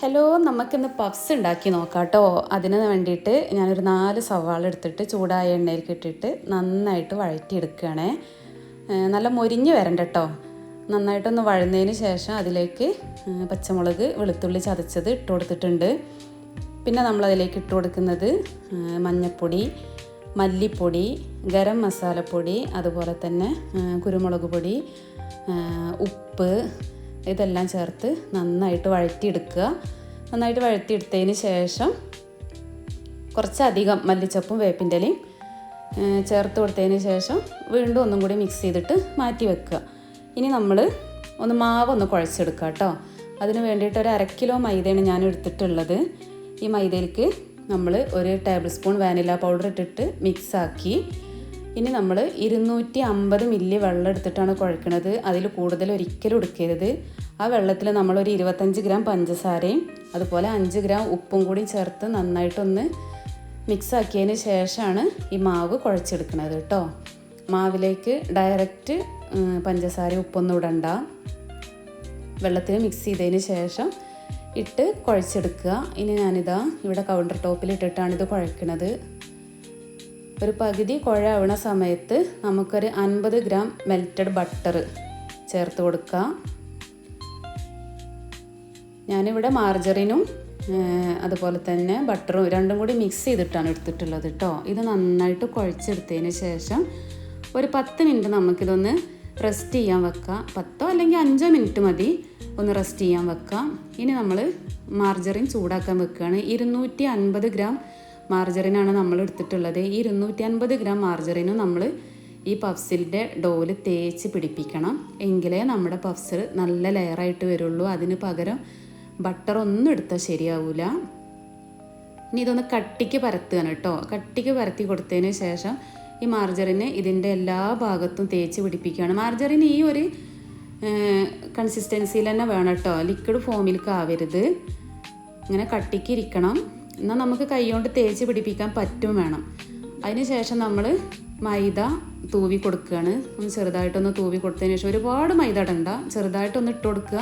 Hello നമുക്കിന്ന് puffs ഉണ്ടാക്കി നോക്കാം കേട്ടോ അതിന് വേണ്ടിയിട്ട് ഞാനൊരു നാല് സവാള എടുത്തിട്ട് ചൂടായ എണ്ണയിൽ ഇട്ടിട്ട് നന്നായിട്ട് വഴറ്റിയെടുക്കുകയാണേ. നല്ല മൊരിഞ്ഞ് വരണ്ട കേട്ടോ നന്നായിട്ടൊന്ന് വഴന്നതിന് ശേഷം അതിലേക്ക് പച്ചമുളക് വെളുത്തുള്ളി ചതച്ചത് ഇട്ട് കൊടുത്തിട്ടുണ്ട്. പിന്നെ നമ്മളതിലേക്ക് ഇട്ട് കൊടുക്കുന്നത് മഞ്ഞൾപ്പൊടി മല്ലിപ്പൊടി ഗരം മസാലപ്പൊടി അതുപോലെ തന്നെ കുരുമുളക് പൊടി ഉപ്പ് ഇതെല്ലാം ചേർത്ത് നന്നായിട്ട് വഴറ്റിയെടുക്കുക. നന്നായിട്ട് വഴറ്റിയെടുത്തതിന് ശേഷം കുറച്ചധികം മല്ലിച്ചപ്പും വേപ്പിന്റെലയും ചേർത്ത് കൊടുത്തതിന് ശേഷം വീണ്ടും ഒന്നും കൂടി മിക്സ് ചെയ്തിട്ട് മാറ്റി വെക്കുക. ഇനി നമ്മൾ ഒന്ന് മാവ് ഒന്ന് കുഴച്ചെടുക്കുക കേട്ടോ. അതിന് വേണ്ടിയിട്ട് ഒരു അര കിലോ മൈദയാണ് ഞാൻ എടുത്തിട്ടുള്ളത്. ഈ മൈദയിലേക്ക് നമ്മൾ ഒരു ടേബിൾ സ്പൂൺ വാനില പൗഡർ ഇട്ടിട്ട് മിക്സ് ആക്കി ഇനി നമ്മൾ ഇരുന്നൂറ്റി അമ്പത് മില്ലി വെള്ളം എടുത്തിട്ടാണ് കുഴക്കണത്. അതിൽ കൂടുതൽ ഒരിക്കലും എടുക്കരുത്. ആ വെള്ളത്തിൽ നമ്മളൊരു ഇരുപത്തഞ്ച് ഗ്രാം പഞ്ചസാരയും അതുപോലെ അഞ്ച് ഗ്രാം ഉപ്പും കൂടി ചേർത്ത് നന്നായിട്ടൊന്ന് മിക്സ് ആക്കിയതിന് ശേഷമാണ് ഈ മാവ് കുഴച്ചെടുക്കുന്നത് കേട്ടോ മാവിലേക്ക് ഡയറക്റ്റ് പഞ്ചസാര ഉപ്പൊന്നും ഇടണ്ട. വെള്ളത്തിൽ മിക്സ് ചെയ്തതിന് ശേഷം ഇട്ട് കുഴച്ചെടുക്കുക. ഇനി ഞാനിതാ ഇവിടെ കൗണ്ടർ ടോപ്പിൽ ഇട്ടിട്ടാണ് ഇത് കുഴക്കുന്നത് ഒരു പകുതി കുഴയാവണ സമയത്ത് നമുക്കൊരു അൻപത് ഗ്രാം മെൽറ്റഡ് ബട്ടർ ചേർത്ത് കൊടുക്കാം. ഞാനിവിടെ മാർജറിനും അതുപോലെ തന്നെ ബട്ടറും രണ്ടും കൂടി മിക്സ് ചെയ്തിട്ടാണ് എടുത്തിട്ടുള്ളത് കേട്ടോ ഇത് നന്നായിട്ട് കുഴച്ചെടുത്തതിന് ശേഷം ഒരു പത്ത് മിനിറ്റ് നമുക്കിതൊന്ന് റെസ്റ്റ് ചെയ്യാൻ വെക്കാം. പത്തോ അല്ലെങ്കിൽ അഞ്ചോ മിനിറ്റ് മതി ഒന്ന് റെസ്റ്റ് ചെയ്യാൻ വെക്കാം. ഇനി നമ്മൾ മാർജറിൻ ചൂടാക്കാൻ വെക്കുകയാണ്. ഇരുന്നൂറ്റി അൻപത് ഗ്രാം മാർജറിനാണ് നമ്മൾ എടുത്തിട്ടുള്ളത്. ഈ ഇരുന്നൂറ്റി അൻപത് ഗ്രാം മാർജറിന് നമ്മൾ ഈ പഫ്സിന്റെ ഡോൽ തേച്ച് പിടിപ്പിക്കണം. എങ്കിലേ നമ്മുടെ പഫ്സ് നല്ല ലെയറായിട്ട് വരുള്ളൂ. അതിന് പകരം ബട്ടർ ഒന്നും എടുത്താൽ ശരിയാവില്ല ഇനി ഇതൊന്ന് കട്ടിക്ക് പരത്തുകയാണ് കേട്ടോ. കട്ടിക്ക് പരത്തി കൊടുത്തതിന് ശേഷം ഈ മാർജറിന് ഇതിന്റെ എല്ലാ ഭാഗത്തും തേച്ച് പിടിപ്പിക്കുകയാണ്. മാർജറിന് ഈ ഒരു കൺസിസ്റ്റൻസിയിൽ തന്നെ വേണം കേട്ടോ. ലിക്വിഡ് ഫോമിലേക്ക് ആവരുത് ഇങ്ങനെ കട്ടിക്ക് ഇരിക്കണം. എന്നാൽ നമുക്ക് കൈകൊണ്ട് തേച്ച് പിടിപ്പിക്കാൻ പറ്റും വേണം. അതിനുശേഷം നമ്മൾ മൈദ തൂവി കൊടുക്കുകയാണ് ഒന്ന് ചെറുതായിട്ടൊന്ന് തൂവി കൊടുത്തതിന് ശേഷം ഒരുപാട് മൈദ ഇടണ്ട. ചെറുതായിട്ടൊന്ന് ഇട്ട് കൊടുക്കുക.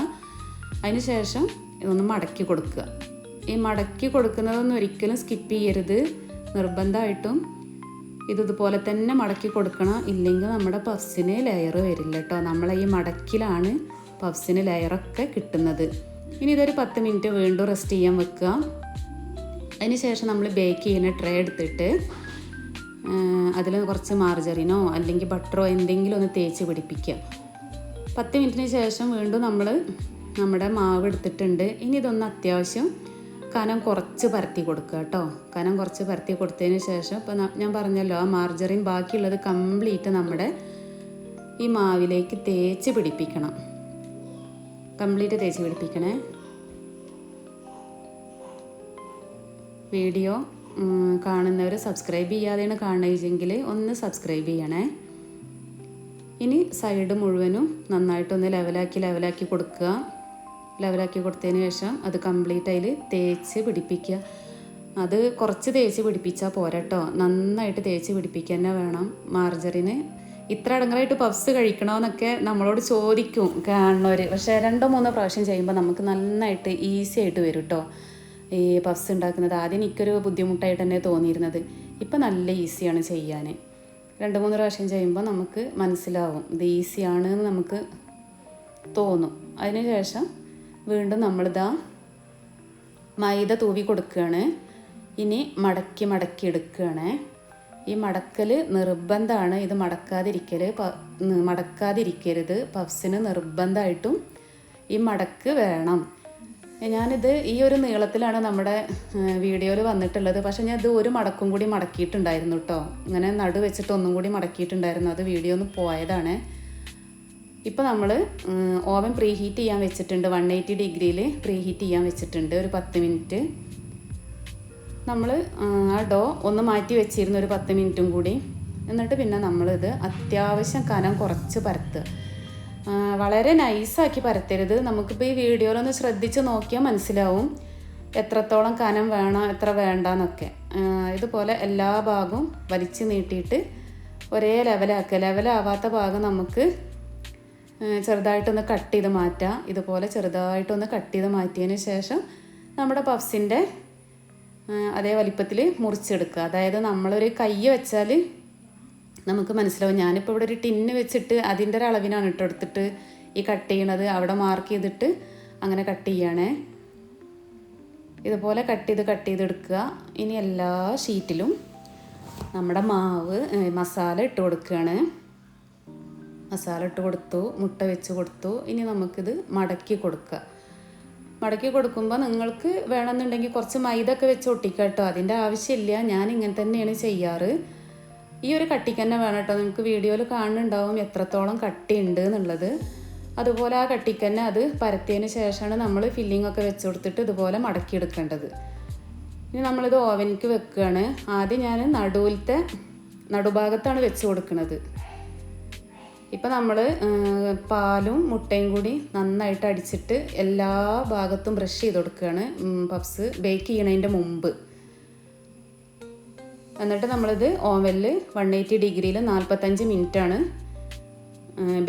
അതിന് ശേഷം ഇതൊന്ന് മടക്കി കൊടുക്കുക. ഈ മടക്കി കൊടുക്കുന്നതൊന്നും ഒരിക്കലും സ്കിപ്പ് ചെയ്യരുത്. നിർബന്ധമായിട്ടും ഇത് ഇതുപോലെ തന്നെ മടക്കി കൊടുക്കണം. ഇല്ലെങ്കിൽ നമ്മുടെ പഫ്സിന് ലെയർ വരില്ല കേട്ടോ. നമ്മളെ ഈ മടക്കിലാണ് പഫ്സിന് ലെയറൊക്കെ കിട്ടുന്നത്. ഇനി ഇതൊരു പത്ത് മിനിറ്റ് വീണ്ടും റെസ്റ്റ് ചെയ്യാൻ വെക്കുക. അതിന് ശേഷം നമ്മൾ ബേക്ക് ചെയ്യുന്ന ട്രേ എടുത്തിട്ട് അതിൽ കുറച്ച് മാർജറിനോ അല്ലെങ്കിൽ ബട്ടറോ എന്തെങ്കിലും ഒന്ന് തേച്ച് പിടിപ്പിക്കുക. പത്ത് മിനിറ്റിന് ശേഷം വീണ്ടും നമ്മൾ നമ്മുടെ മാവ് എടുത്തിട്ടുണ്ട്. ഇനി ഇതൊന്ന് അത്യാവശ്യം കനം കുറച്ച് പരത്തി കൊടുക്കുക കേട്ടോ. കനം കുറച്ച് പരത്തി കൊടുത്തതിന് ശേഷം ഇപ്പം ഞാൻ പറഞ്ഞല്ലോ ആ മാർജറിൻ ബാക്കിയുള്ളത് കംപ്ലീറ്റ് നമ്മുടെ ഈ മാവിലേക്ക് തേച്ച് പിടിപ്പിക്കണം. കംപ്ലീറ്റ് തേച്ച് പിടിപ്പിക്കണേ. വീഡിയോ കാണുന്നവർ സബ്സ്ക്രൈബ് ചെയ്യാതെയാണ് കാണുകയെങ്കിൽ ഒന്ന് സബ്സ്ക്രൈബ് ചെയ്യണേ. ഇനി സൈഡ് മുഴുവനും നന്നായിട്ടൊന്ന് ലെവലാക്കി ലെവലാക്കി കൊടുക്കുക. ലെവലാക്കി കൊടുത്തതിന് ശേഷം അത് കംപ്ലീറ്റ് അതിൽ തേച്ച് പിടിപ്പിക്കുക. അത് കുറച്ച് തേച്ച് പിടിപ്പിച്ചാൽ പോരട്ടോ. നന്നായിട്ട് തേച്ച് പിടിപ്പിക്കുക തന്നെ വേണം. മാർജറിന് ഇത്ര അടങ്ങറായിട്ട് പഫ്സ് കഴിക്കണമെന്നൊക്കെ നമ്മളോട് ചോദിക്കും കാണുന്നവർ പക്ഷേ രണ്ടോ മൂന്നോ പ്രാവശ്യം ചെയ്യുമ്പോൾ നമുക്ക് നന്നായിട്ട് ഈസി ആയിട്ട് വരും കേട്ടോ ഈ പഫ്സ് ഉണ്ടാക്കുന്നത്. ആദ്യം എനിക്കൊരു ബുദ്ധിമുട്ടായിട്ട് തന്നെ തോന്നിയിരുന്നത്. ഇപ്പം നല്ല ഈസിയാണ് ചെയ്യാൻ. രണ്ട് മൂന്ന് പ്രാവശ്യം ചെയ്യുമ്പോൾ നമുക്ക് മനസ്സിലാവും. ഇത് ഈസിയാണ് എന്ന് നമുക്ക് തോന്നും. അതിന് ശേഷം വീണ്ടും നമ്മളിതാ മൈദ തൂവി കൊടുക്കുകയാണ്. ഇനി മടക്കി മടക്കി എടുക്കുകയാണ്. ഈ മടക്കൽ നിർബന്ധമാണ്. ഇത് മടക്കാതിരിക്കൽ മടക്കാതിരിക്കരുത്. പഫ്സിന് നിർബന്ധമായിട്ടും ഈ മടക്ക് വേണം. ഞാനിത് ഈ ഒരു നീളത്തിലാണ് നമ്മുടെ വീഡിയോയിൽ വന്നിട്ടുള്ളത്. പക്ഷെ ഞാൻ ഇത് ഒരു മടക്കും കൂടി മടക്കിയിട്ടുണ്ടായിരുന്നു കേട്ടോ ഇങ്ങനെ നടു വെച്ചിട്ട് ഒന്നും കൂടി മടക്കിയിട്ടുണ്ടായിരുന്നു. അത് വീഡിയോ ഒന്ന് പോയതാണ്. ഇപ്പോൾ നമ്മൾ ഓവൻ പ്രീ ഹീറ്റ് ചെയ്യാൻ വെച്ചിട്ടുണ്ട്. വൺ എയ്റ്റി ഡിഗ്രിയിൽ പ്രീ ഹീറ്റ് ചെയ്യാൻ വെച്ചിട്ടുണ്ട്. ഒരു പത്ത് മിനിറ്റ്. നമ്മൾ ആ ഡോ ഒന്ന് മാറ്റി വെച്ചിരുന്നു ഒരു പത്ത് മിനിറ്റും കൂടി. എന്നിട്ട് പിന്നെ നമ്മളിത് അത്യാവശ്യം കനം കുറച്ച് പരത്തുക. വളരെ നൈസാക്കി പരത്തരുത്. നമുക്കിപ്പോൾ ഈ വീഡിയോയിലൊന്ന് ശ്രദ്ധിച്ച് നോക്കിയാൽ മനസ്സിലാവും എത്രത്തോളം കനം വേണം എത്ര വേണ്ടെന്നൊക്കെ. എന്നൊക്കെ ഇതുപോലെ എല്ലാ ഭാഗവും വലിച്ചു നീട്ടിയിട്ട് ഒരേ ലെവലാക്കുക. ലെവലാവാത്ത ഭാഗം നമുക്ക് ചെറുതായിട്ടൊന്ന് കട്ട് ചെയ്ത് മാറ്റാം. ഇതുപോലെ ചെറുതായിട്ടൊന്ന് കട്ട് ചെയ്ത് മാറ്റിയതിന് ശേഷം നമ്മുടെ പഫ്സിന്റെ അതേ വലിപ്പത്തിൽ മുറിച്ചെടുക്കുക. അതായത് നമ്മളൊരു കൈ വെച്ചാൽ നമുക്ക് മനസ്സിലാവും. ഞാനിപ്പോൾ ഇവിടെ ഒരു ടിന്ന് വെച്ചിട്ട് അതിന്റെ ഒരു അളവിനാണ് ഇട്ട് എടുത്തിട്ട് ഈ കട്ട് ചെയ്യണത്. അവിടെ മാർക്ക് ചെയ്തിട്ട് അങ്ങനെ കട്ട് ചെയ്യണേ. ഇതുപോലെ കട്ട് ചെയ്ത് കട്ട് ചെയ്തെടുക്കുക ഇനി എല്ലാ ഷീറ്റിലും നമ്മുടെ മാവ് മസാല ഇട്ട് കൊടുക്കുകയാണ്. മസാല ഇട്ട് കൊടുത്തു മുട്ട വെച്ച് കൊടുത്തു. ഇനി നമുക്കിത് മടക്കി കൊടുക്കുക. മടക്കി കൊടുക്കുമ്പോൾ നിങ്ങൾക്ക് വേണമെന്നുണ്ടെങ്കിൽ കുറച്ച് മൈദ ഒക്കെ വെച്ച് ഒട്ടിക്കാം കേട്ടോ അതിന്റെ ആവശ്യമില്ല. ഞാൻ ഇങ്ങനെ തന്നെയാണ് ചെയ്യാറ്. ഈ ഒരു കട്ടിക്ക് തന്നെ വേണം കേട്ടോ. നിങ്ങൾക്ക് വീഡിയോയിൽ കാണുന്നുണ്ടാവും എത്രത്തോളം കട്ടിയുണ്ട് എന്നുള്ളത്. അതുപോലെ ആ കട്ടിക്ക് തന്നെ അത് പരത്തിയതിന് ശേഷമാണ് നമ്മൾ ഫില്ലിംഗ് ഒക്കെ വെച്ച് കൊടുത്തിട്ട് ഇതുപോലെ മടക്കിയെടുക്കേണ്ടത്. ഇനി നമ്മളിത് ഓവനിക്ക് വെക്കുകയാണ്. ആദ്യം ഞാൻ നടുവിലത്തെ നടുഭാഗത്താണ് വെച്ച് കൊടുക്കുന്നത്. ഇപ്പം നമ്മൾ പാലും മുട്ടയും കൂടി നന്നായിട്ട് അടിച്ചിട്ട് എല്ലാ ഭാഗത്തും ബ്രഷ് ചെയ്ത് കൊടുക്കുകയാണ്. പപ്സ് ബേക്ക് ചെയ്യണതിന്റെ മുമ്പ്. എന്നിട്ട് നമ്മളിത് ഓവനിൽ വൺ എയ്റ്റി ഡിഗ്രിയിൽ നാൽപ്പത്തഞ്ച് മിനിറ്റാണ്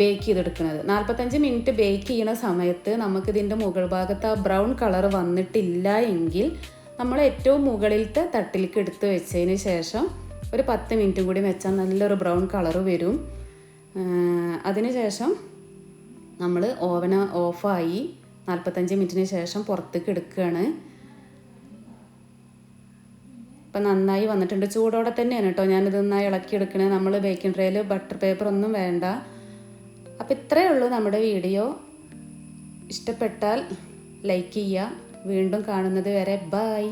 ബേക്ക് ചെയ്തെടുക്കുന്നത്. നാൽപ്പത്തഞ്ച് മിനിറ്റ് ബേക്ക് ചെയ്യുന്ന സമയത്ത് നമുക്കിതിന്റെ മുകൾ ഭാഗത്ത് ആ ബ്രൗൺ കളർ വന്നിട്ടില്ല എങ്കിൽ നമ്മൾ ഏറ്റവും മുകളിലത്തെ തട്ടിലേക്ക് എടുത്ത് വെച്ചതിന് ശേഷം ഒരു പത്ത് മിനിറ്റും കൂടി വെച്ചാൽ നല്ലൊരു ബ്രൗൺ കളർ വരും. അതിന് ശേഷം നമ്മൾ ഓവന ഓഫായി നാൽപ്പത്തഞ്ച് മിനിറ്റിന് ശേഷം പുറത്തേക്ക് എടുക്കുകയാണ്. ഇപ്പം നന്നായി വന്നിട്ടുണ്ട്. ചൂടോടെ തന്നെയാണ് കേട്ടോ ഞാനിത് നന്നായി ഇളക്കിയെടുക്കണേ. നമ്മൾ ബേക്കിംഗ് ട്രേയിൽ ബട്ടർ പേപ്പർ ഒന്നും വേണ്ട. അപ്പം ഇത്രയേ ഉള്ളൂ നമ്മുടെ വീഡിയോ. ഇഷ്ടപ്പെട്ടാൽ ലൈക്ക് ചെയ്യുക. വീണ്ടും കാണുന്നത് വരെ ബൈ